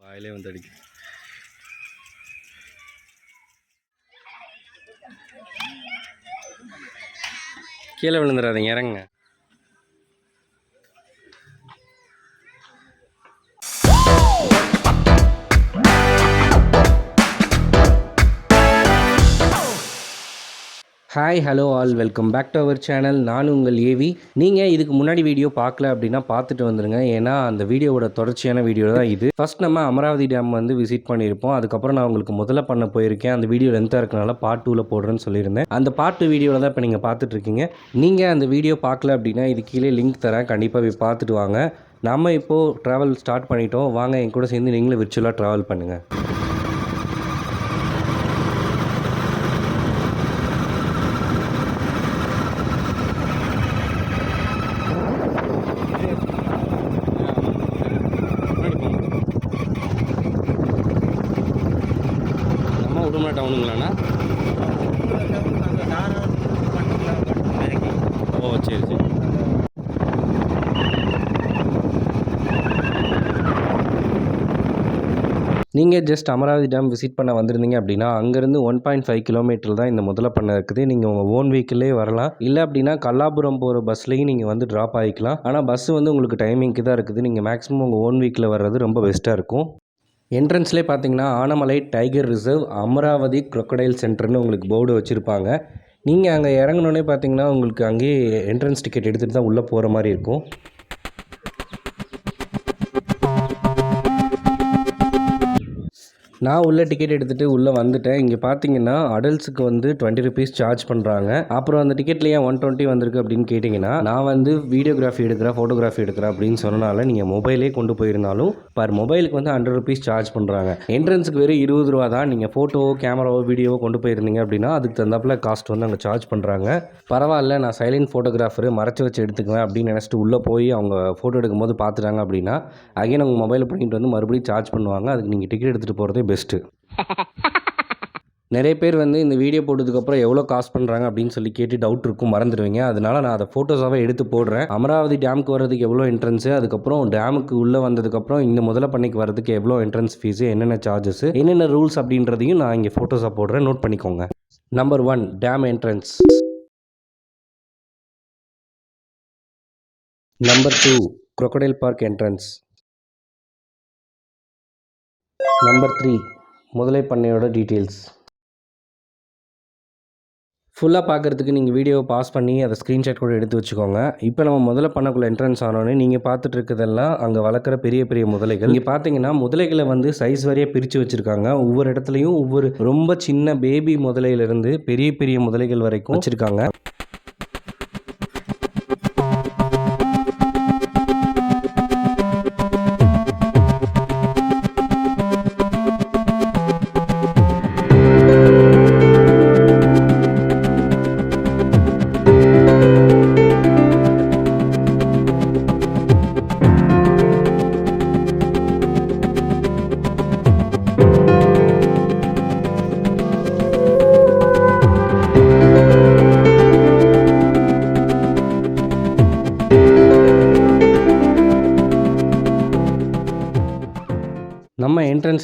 வாயிலே வந்து அடிக்கு. கீழே விழுந்துடாதீங்க இறங்குங்க. Hi hello all welcome back to our channel நான் உங்கள் ஏவி நீங்கள் இதுக்கு முன்னாடி வீடியோ பார்க்கல அப்படின்னா பார்த்துட்டு வந்துருங்க. ஏன்னா அந்த வீடியோவோட தொடர்ச்சியான வீடியோ தான் இது. ஃபர்ஸ்ட் நம்ம அமராவதி டேம் வந்து விசிட் பண்ணியிருப்போம் அதுக்கப்புறம் நான் உங்களுக்கு முதல்ல பண்ண போயிருக்கேன். அந்த வீடியோ லென்த்தாக இருக்கனால பார்ட் டூவில் போடுறேன்னு சொல்லியிருந்தேன். அந்த பார்ட் டூ வீடியோவில் தான் இப்போ நீங்கள் பார்த்துட்டு இருக்கீங்க. நீங்கள் அந்த வீடியோ பார்க்கல அப்படின்னா இது கீழே லிங்க் தரேன். கண்டிப்பாக போய் பார்த்துட்டு வாங்க. நம்ம இப்போது ட்ராவல் ஸ்டார்ட் பண்ணிட்டோம். வாங்க என் கூட சேர்ந்து நீங்களும் விர்ச்சுவலாக ட்ராவல் பண்ணுங்கள் நீங்கள் ஜஸ்ட் அமராவதி டேம் விசிட் பண்ண வந்திருந்தீங்க அப்படின்னா அங்கேருந்து ஒன் பாயிண்ட் ஃபைவ் கிலோமீட்டர் தான் இந்த முதல்ல பண்ண இருக்குது. நீங்கள் உங்கள் ஓன் வெஹிக்கிளே வரலாம். இல்லை அப்படின்னா கல்லாபுரம் போகிற பஸ்லேயும் நீங்கள் வந்து ட்ராப் ஆகிக்கலாம் ஆனால் பஸ் வந்து உங்களுக்கு டைமிங்க்கு தான் இருக்குது. நீங்கள் மேக்ஸிமம் உங்கள் ஓன் வீக்கில் வர்றது ரொம்ப பெஸ்ட்டாக இருக்கும். என்ட்ரன்ஸ்லேயே பார்த்தீங்கன்னா Anamalai tiger reserve Amaravathi crocodile சென்டர்னு உங்களுக்கு போர்டு வச்சுருப்பாங்க. நீங்கள் அங்கே இறங்குனோடனே பார்த்தீங்கன்னா உங்களுக்கு அங்கேயே என்ட்ரன்ஸ் டிக்கெட் எடுத்துகிட்டு தான் உள்ளே போகிற மாதிரி இருக்கும். நான் உள்ள டிக்கெட் எடுத்துகிட்டு உள்ளே வந்துட்டேன். இங்கே பார்த்தீங்கன்னா அடல்ட்ஸுக்கு வந்து டுவெண்ட்டி ருபீஸ் சார்ஜ் பண்ணுறாங்க அப்புறம் அந்த டிக்கெட்ல ஏன் ஒன் டுவெண்ட்டி வந்திருக்கு அப்படின்னு கேட்டிங்கன்னா நான் வந்து வீடியோகிராஃபி எடுக்கிறேன் ஃபோட்டோகிராஃபி எடுக்கிறேன் அப்படின்னு சொன்னனால நீங்கள் மொபைலே கொண்டு போயிருந்தாலும் பர் மொபைலுக்கு வந்து ஹண்ட்ரட் ருபீஸ் சார்ஜ் பண்ணுறாங்க என்ட்ரன்ஸுக்கு வெறும் இருபது ரூபா தான். நீங்கள் ஃபோட்டோவோ கேமராவோ வீடியோவோ கொண்டு போயிருந்தீங்க அப்படின்னா அதுக்கு தகுந்தாப்புல காஸ்ட் வந்து அங்கே சார்ஜ் பண்ணுறாங்க பரவாயில்ல நான் சைலண்ட் ஃபோட்டோகிராஃபர் மறைச்சி வச்சு எடுத்துக்குவேன் அப்படின்னு நினச்சிட்டு உள்ளே போய் அவங்க ஃபோட்டோ எடுக்கும்போது பார்த்துட்டாங்க அப்படின்னா அகைன் அவங்க மொபைல் பண்ணிட்டு வந்து மறுபடியும் சார்ஜ் பண்ணுவாங்க. அதுக்கு நீங்கள் டிக்கெட் எடுத்துகிட்டு போகிறதே பெஸ்ட்டு நிறைய பேர் வந்து இந்த வீடியோ போட்டதுக்கப்புறம் எவ்வளோ காஸ்ட் பண்ணுறாங்க அப்படின்னு சொல்லி கேட்டு டவுட் இருக்கும் மறந்துடுவீங்க. அதனால நான் அதை ஃபோட்டோஸாகவே எடுத்து போடுறேன். அமராவதி டேமுக்கு வர்றதுக்கு எவ்வளோ என்ட்ரன்ஸு அதுக்கப்புறம் டேமுக்கு உள்ளே வந்ததுக்கப்புறம் இந்த முதல்ல பண்ணிக்கு வர்றதுக்கு எவ்வளோ என்ட்ரன்ஸ் ஃபீஸு என்னென்ன சார்ஜஸ் என்னென்ன ரூல்ஸ் அப்படின்றதையும் நான் இங்கே ஃபோட்டோஸாக போடுறேன். நோட் பண்ணிக்கோங்க. Number one dam entrance number two crocodile park entrance number three முதலை பண்ணையோட டீட்டெயில்ஸ் ஃபுல்லாக பார்க்குறதுக்கு நீங்கள் வீடியோவை பாஸ் பண்ணி அதை ஸ்க்ரீன்ஷாட் கூட எடுத்து வச்சுக்கோங்க. இப்போ நம்ம முதல்ல பண்ணக்குள்ள என்ட்ரன்ஸ் ஆனோடனே நீங்கள் பார்த்துட்டு இருக்கிறதெல்லாம் அங்கே வளர்க்குற பெரிய பெரிய முதலைகள். இங்கே பார்த்தீங்கன்னா முதலைகளை வந்து சைஸ் வரையாக பிரித்து வச்சுருக்காங்க. ஒவ்வொரு இடத்துலையும் ஒவ்வொரு ரொம்ப சின்ன பேபி முதலையிலேருந்து பெரிய பெரிய முதலைகள் வரைக்கும் வச்சுருக்காங்க.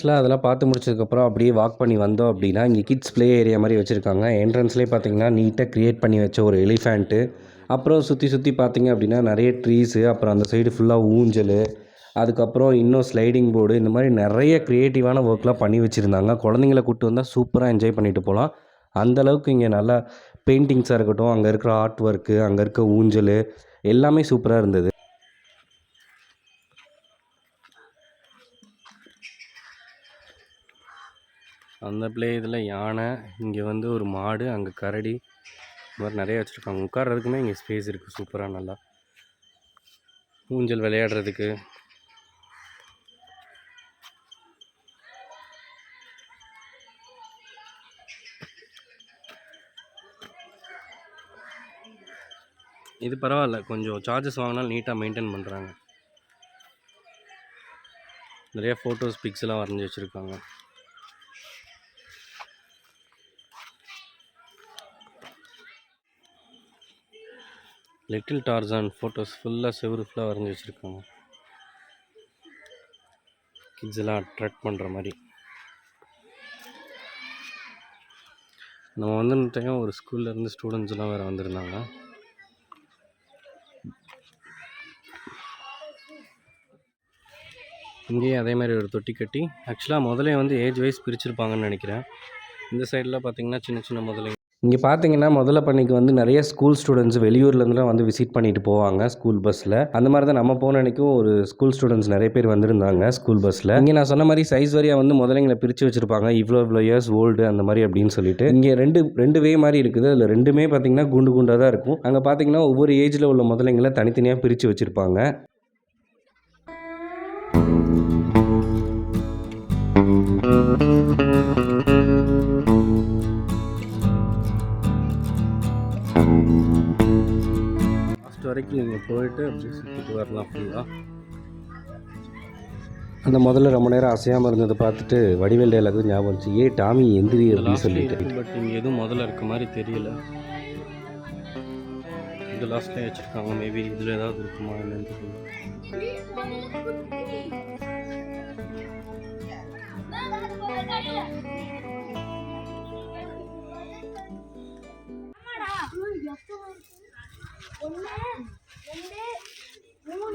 என்ட்ரன்ஸில் அதெல்லாம் பார்த்து முடிச்சதுக்கப்புறம் அப்படியே வாக் பண்ணி வந்தோம் அப்படின்னா இங்கே கிட்ஸ் ப்ளே ஏரியா மாதிரி வச்சுருக்காங்க. என்ட்ரன்ஸ்லேயே பார்த்தீங்கன்னா நீட்டாக க்ரியேட் பண்ணி வச்ச ஒரு எலிஃபேண்ட்டு அப்புறம் சுற்றி சுற்றி பார்த்தீங்க அப்படின்னா நிறைய ட்ரீஸு அப்புறம் அந்த சைடு ஃபுல்லாக ஊஞ்சல் அதுக்கப்புறம் இன்னும் ஸ்லைடிங் போர்டு இந்த மாதிரி நிறைய க்ரியேட்டிவான ஒர்க்லாம் பண்ணி வச்சுருந்தாங்க. குழந்தைங்கள கூப்பிட்டு வந்தால் சூப்பராக என்ஜாய் பண்ணிட்டு போகலாம். அந்தளவுக்கு இங்கே நல்லா பெயிண்டிங்ஸாக இருக்கட்டும் அங்கே இருக்கிற ஆர்ட் ஒர்க்கு அங்கே இருக்க ஊஞ்சல் எல்லாமே சூப்பராக இருந்தது. அந்த பிளே இதில் யானை இங்கே வந்து ஒரு மாடு அங்கே கரடி இந்த மாதிரி நிறைய வச்சுருக்காங்க. உட்கார்றதுக்குமே இங்கே ஸ்பேஸ் இருக்குது சூப்பராக நல்லா. ஊஞ்சல் விளையாடுறதுக்கு. இது பரவாயில்ல கொஞ்சம் சார்ஜஸ் வாங்கினாலும் நீட்டாக மெயின்டைன் பண்ணுறாங்க நிறைய ஃபோட்டோஸ் பிக்ஸ்லாம் வரைஞ்சி வச்சுருக்காங்க. லிட்டில் டார்சான் ஃபோட்டோஸ் ஃபுல்லாக செவுரு ஃபுல்லாக வரைஞ்சி வச்சுருக்காங்க. கிட்ஸ் எல்லாம் அட்ராக்ட் பண்ணுற மாதிரி. நம்ம வந்துட்டையும் டைம் ஒரு ஸ்கூல்லேருந்து ஸ்டூடெண்ட்ஸ்லாம் வேறு வந்திருந்தாங்க. இங்கேயும் அதே மாதிரி ஒரு தொட்டி கட்டி ஆக்சுவலாக முதல்ல வந்து ஏஜ் வைஸ் பிரிச்சிருப்பாங்கன்னு நினைக்கிறேன். இந்த சைடில் பார்த்தீங்கன்னா சின்ன சின்ன முதல்ல இங்கே பார்த்தீங்கன்னா முதல்ல பண்ணிக்கு வந்து நிறைய ஸ்கூல் ஸ்டூடெண்ட்ஸ் வெளியூர்லேருந்துலாம் வந்து விசிட் பண்ணிட்டு போவாங்க ஸ்கூல் பஸ்ஸில் அந்த மாதிரி தான் நம்ம போன அன்னைக்கும் ஒரு ஸ்கூல் ஸ்டூடெண்ட்ஸ் நிறைய பேர் வந்திருந்தாங்க ஸ்கூல் பஸ்ஸில் இங்கே நான் சொன்ன மாதிரி சைஸ் வரியாக வந்து முதலைங்களை பிரித்து வச்சுருப்பாங்க இவ்வளோ இவ்வளோ இயர்ஸ் ஓல்டு அந்த மாதிரி அப்படின்னு சொல்லிட்டு. இங்கே ரெண்டு ரெண்டு வே மாதிரி இருக்குது. அதில் ரெண்டுமே பார்த்தீங்கன்னா குண்டு குண்டாக தான் இருக்கும். அங்கே பார்த்தீங்கன்னா ஒவ்வொரு ஏஜில் உள்ள முதலைங்களை தனித்தனியாக பிரித்து வச்சுருப்பாங்க. வரைக்கும் நீங்கள் போயிட்டு அப்படியே சுற்றிட்டு வரலாம் ஃபுல்லாக அந்த முதல்ல ரொம்ப நேரம் அசையாமல் இருந்ததை பார்த்துட்டு வடிவேல் எல்லாத்துக்கும் ஞாபகம் வந்துச்சு. ஏ டாமி எந்திரி அப்படின்னு சொல்லிட்டு. பட் இங்கே எதுவும் முதல்ல இருக்க மாதிரி தெரியல. இது லாஸ்ட்லேயே வச்சுருக்காங்க. மேபி இதில் ஏதாவது இருக்குமா என்னன்னு தெரியல.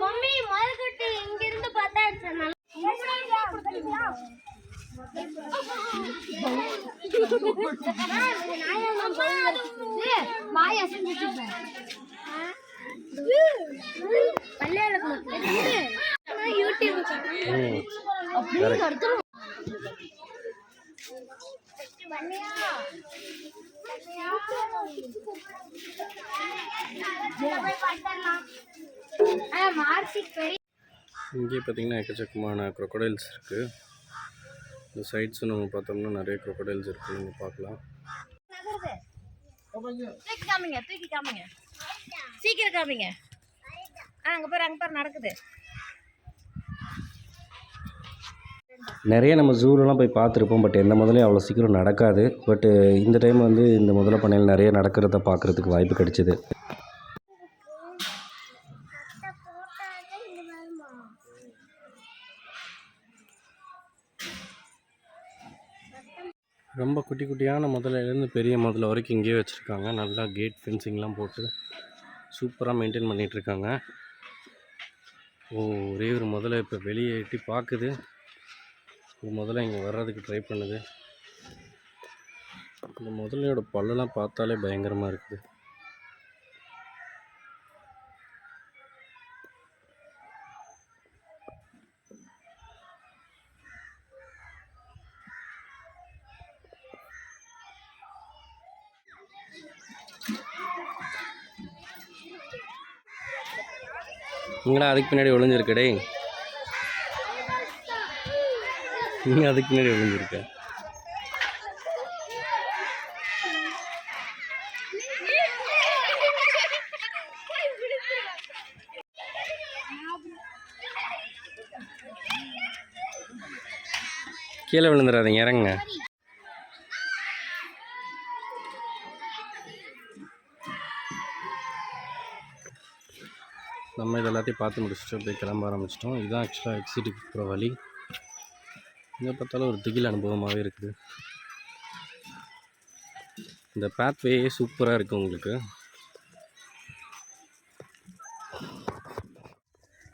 மம்மி மரக்கட்டு இங்க இருந்து பார்த்தா நல்லா வாய யூடியூப் இங்கே பார்த்தீங்கன்னா எக்கச்சக்கமான crocodiles இருக்குது இந்த சைட்ஸும் நம்ம பார்த்தோம்னா நிறைய crocodiles இருக்குது நீங்கள் பார்க்கலாம். தூக்கி காமிங்க தூக்கி காமிங்க. சீக்கிரம் காமிங்க. ஆ அங்கே பாரு அங்கே பாரு நடக்குது. நிறைய நம்ம ஜூலெலாம் போய் பார்த்துருப்போம் பட் எந்த முதலையும் அவ்வளோ சீக்கிரம் நடக்காது. பட் இந்த டைம் வந்து இந்த முதல பண்ணையில் நிறைய நடக்கிறத பார்க்குறதுக்கு வாய்ப்பு கிடைச்சிது. ரொம்ப குட்டி குட்டியான முதலையிலேருந்து பெரிய முதல்ல வரைக்கும் இங்கேயே வச்சுருக்காங்க. நல்லா கேட் ஃபென்சிங்லாம் போட்டு சூப்பராக மெயின்டைன் பண்ணிகிட்ருக்காங்க. ஓ ஒரே ஒரு முதல்ல இப்போ வெளியே எட்டி பார்க்குது. இது முதல்ல இங்கே வர்றதுக்கு ட்ரை பண்ணுது. இந்த முதலையோட பல்லெல்லாம் பார்த்தாலே பயங்கரமாக இருக்குது. இங்கடா அதுக்கு பின்னாடி ஒளிஞ்சிருக்கு டேய் நீ அதுக்கு முன்னாடி விழுந்துருக்க. கீழே விழுந்துடாதீங்க இறங்குங்க. நம்ம இது எல்லாத்தையும் பார்த்து முடிச்சுட்டு அப்படியே கிளம்ப ஆரம்பிச்சிட்டோம். இதுதான் ஆக்சுவலாக எக்ஸிட்டுக்கு போகிற வழி. எங்கே பார்த்தாலும் ஒரு திகில் அனுபவமாகவே இருக்குது. இந்த பேத்வே சூப்பராக இருக்குது உங்களுக்கு.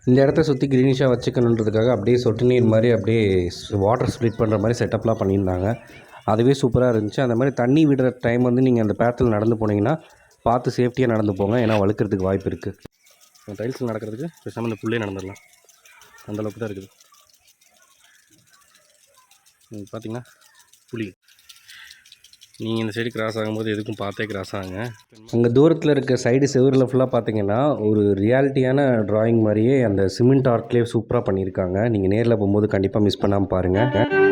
இந்த இடத்த சுற்றி க்ரீனிஷாக வச்சுக்கணுன்றதுக்காக அப்படியே சொட்டு நீர் மாதிரி அப்படியே வாட்டர் ஸ்ப்ளிட் பண்ணுற மாதிரி செட்டப்லாம் பண்ணியிருந்தாங்க. அதுவே சூப்பராக இருந்துச்சு. அந்த மாதிரி தண்ணி விடுற டைம் வந்து நீங்கள் அந்த பேத்தில் நடந்து போனீங்கன்னா பார்த்து சேஃப்டியாக நடந்து போங்க. ஏன்னா வழுக்கிறதுக்கு வாய்ப்பு இருக்குது டைல்ஸில் நடக்கிறதுக்கு பேசாமல் இந்த புள்ளே நடந்துடலாம். அந்தளவுக்கு தான் இருக்குது. பார்த்தீங்கன்னா புளி. நீங்கள் இந்த சைடு கிராஸ் ஆகும்போது எதுக்கும் பார்த்தே கிராஸ் ஆகுங்க. அங்கே தூரத்தில் இருக்க சைடு செவரில் ஃபுல்லாக பார்த்தீங்கன்னா ஒரு ரியாலிட்டியான ட்ராயிங் மாதிரியே அந்த சிமெண்ட் ஆர்ட்லேயே சூப்பராக பண்ணியிருக்காங்க. நீங்கள் நேரில் போகும்போது கண்டிப்பாக மிஸ் பண்ணாமல் பாருங்கள்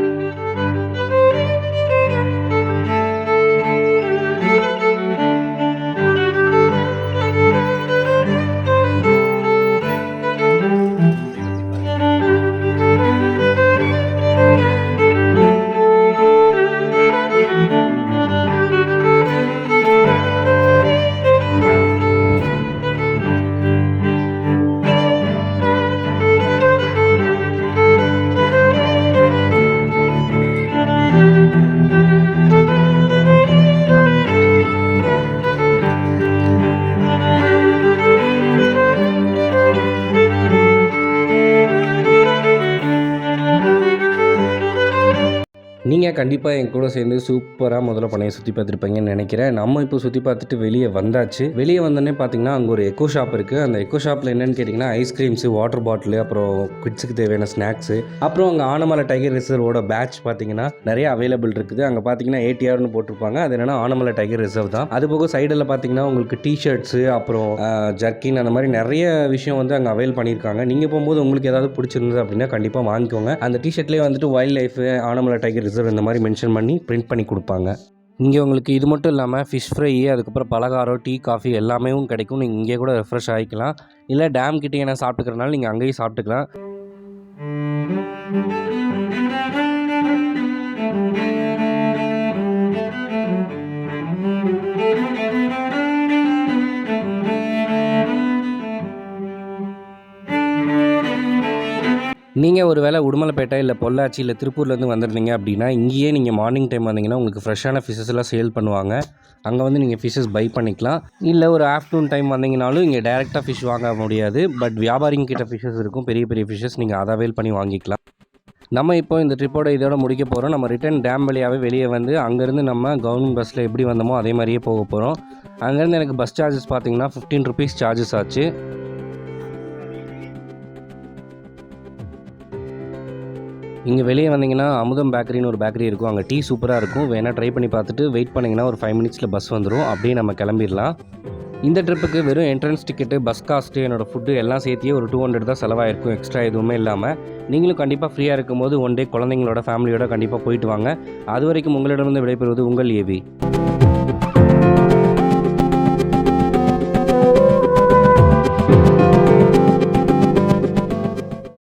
நீங்கள் கண்டிப்பாக என் கூட சேர்ந்து சூப்பராக முதல்ல பண்ணையை சுற்றி பார்த்துருப்பீங்கன்னு நினைக்கிறேன். நம்ம இப்போ சுற்றி பார்த்துட்டு வெளியே வந்தாச்சு. வெளியே வந்தோடனே பார்த்தீங்கன்னா அங்கே ஒரு எக்கோ ஷாப் இருக்குது அந்த எக்கோ ஷாப்பில் என்னென்னு கேட்டிங்கன்னா ஐஸ்கிரீம்ஸு வாட்டர் பாட்டில் அப்புறம் கிட்ஸுக்கு தேவையான ஸ்நாக்ஸு அப்புறம் அங்கே ஆனமலை டைகர் ரிசர்வோட பேட்ச் பார்த்தீங்கன்னா நிறைய அவைலபிள் இருக்குது. அங்கே பார்த்தீங்கன்னா ஏடிஆர்னு போட்டிருப்பாங்க. அது என்னன்னா ஆனமலை டைகர் ரிசர்வ் தான். அது போக சைடில் பார்த்தீங்கன்னா உங்களுக்கு டிஷர்ட்ஸு அப்புறம் ஜர்க்கின் அந்த மாதிரி நிறைய விஷயம் வந்து அங்கே அவைல் பண்ணியிருக்காங்க. நீங்கள் போகும்போது உங்களுக்கு ஏதாவது பிடிச்சிருந்தது அப்படின்னா கண்டிப்பாக வாங்கிக்கோங்க. அந்த டிஷர்ட்லேயே வந்துட்டு wildlife Anamalai tiger reserve இந்த மாதிரி மென்ஷன் பண்ணி பிரிண்ட் பண்ணி கொடுப்பாங்க. இங்கே உங்களுக்கு இது மட்டும் இல்லாமல் ஃபிஷ் ஃப்ரை அதுக்கப்புறம் பலகாரம் டீ காஃபி எல்லாமே கிடைக்கும் நீங்கள் இங்கே கூட ரெஃப்ரெஷ் ஆகிக்கலாம் இல்லை டேம் கிட்டே என்ன சாப்பிட்டுக்கிறனால நீங்கள் அங்கேயும் சாப்பிட்டுக்கலாம். நீங்கள் ஒரு வேளை உடுமலைப்பேட்டை இல்லை பொள்ளாச்சி இல்லை திருப்பூர்லேருந்து வந்திருந்தீங்க அப்படின்னா இங்கேயே நீங்கள் மார்னிங் டைம் வந்தீங்கன்னா உங்களுக்கு ஃப்ரெஷ்ஷான ஃபிஷஸ் எல்லாம் சேல் பண்ணுவாங்க. அங்கே வந்து நீங்கள் ஃபிஷஸ் பை பண்ணிக்கலாம். இல்லை ஒரு ஆஃப்டர்நூன் டைம் வந்தீங்கனாலும் இங்கே டேரெக்டாக ஃபிஷ் வாங்க முடியாது. பட் வியாபாரிங்க கிட்ட ஃபிஷஸ் இருக்கும். பெரிய பெரிய ஃபிஷஸ் நீங்கள் அதை அவைல் பண்ணி வாங்கிக்கலாம். நம்ம இப்போ இந்த ட்ரிப்போட இதோட முடிக்க போகிறோம் நம்ம ரிட்டர்ன் டேம் வழியாகவே வெளியே வந்து அங்கேருந்து நம்ம கவர்மெண்ட் பஸ்ஸில் எப்படி வந்தோமோ அதே மாதிரியே போக போகிறோம் அங்கேருந்து எனக்கு பஸ் சார்ஜஸ் பார்த்தீங்கன்னா ஃபிஃப்டீன் ருபீஸ் சார்ஜஸ் ஆச்சு. இங்கே வெளியே வந்தீங்கன்னா அமுதம் பேக்கரின்னு ஒரு பேக்கரி இருக்கும். அங்கே டீ சூப்பராக இருக்கும். வேணால் ட்ரை பண்ணி பார்த்துட்டு வெயிட் பண்ணிங்கன்னா ஒரு ஃபைவ் மினிட்ஸில் பஸ் வந்துடும் அப்படியே நம்ம கிளம்பிடலாம். இந்த ட்ரிப்புக்கு வெறும் என்ட்ரன்ஸ் டிக்கெட்டு பஸ் காஸ்ட்டு என்னோடய ஃபுட்டு எல்லாம் சேர்த்தியே ஒரு டூ ஹண்ட்ரட் தான் செலவாயிருக்கும். எக்ஸ்ட்ரா எதுவுமே இல்லாமல் நீங்களும் கண்டிப்பாக ஃப்ரீயாக இருக்கும்போது ஒன் டே குழந்தைங்களோட ஃபேமிலியோட கண்டிப்பாக போயிட்டு வாங்க. அது வரைக்கும் உங்களிடமிருந்து விடைபெறுவது உங்கள் ஏவி